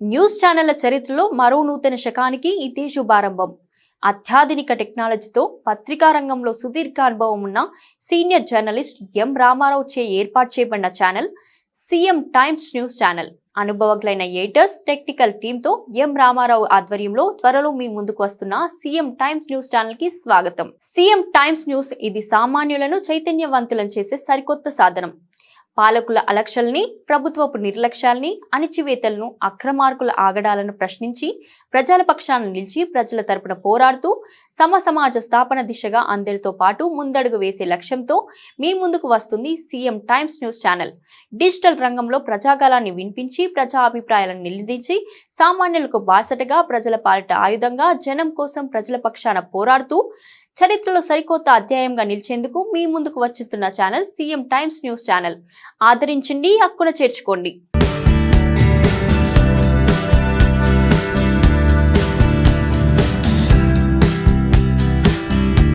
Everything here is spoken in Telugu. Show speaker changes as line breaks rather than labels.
న్యూస్ ఛానళ్ళ చరిత్రలో మరో నూతన శకానికి ఇదే శుభారంభం అత్యాధునిక టెక్నాలజీతో పత్రికా రంగంలో సుదీర్ఘ అనుభవం ఉన్న సీనియర్ జర్నలిస్ట్ ఎం రామారావు చే ఏర్పాటు చేయబడిన channel CM Times news channel. అనుభవజ్ఞులైన ఎడిటర్స్ టెక్నికల్ టీంతో ఎం రామారావు ఆధ్వర్యంలో త్వరలో మీ ముందుకు వస్తున్న సీఎం టైమ్స్ న్యూస్ ఛానల్కి స్వాగతం. సీఎం టైమ్స్ న్యూస్ ఇది సామాన్యులను చైతన్యవంతులను చేసే సరికొత్త సాధనం. పాలకుల అలక్షల్ని ప్రభుత్వపు నిర్లక్ష్యాల్ని అణిచివేతలను అక్రమార్కుల ఆగడాలను ప్రశ్నించి ప్రజల పక్షాన నిలిచి ప్రజల తరపున పోరాడుతూ సమ సమాజ స్థాపన దిశగా అందరితో పాటు ముందడుగు వేసే లక్ష్యంతో మీ ముందుకు వస్తుంది CM Times news channel. Digital రంగంలో ప్రజాగాలాన్ని వినిపించి ప్రజా అభిప్రాయాలను నిలదీంచి సామాన్యులకు బాసటగా ప్రజల పాలిట ఆయుధంగా జనం కోసం ప్రజల పక్షాన పోరాడుతూ చరిత్రలో సరికొత్త అధ్యాయంగా నిలిచేందుకు మీ ముందుకు వచ్చుతున్న channel CM Times news channel. ఆదరించండి హక్కున చేర్చుకోండి.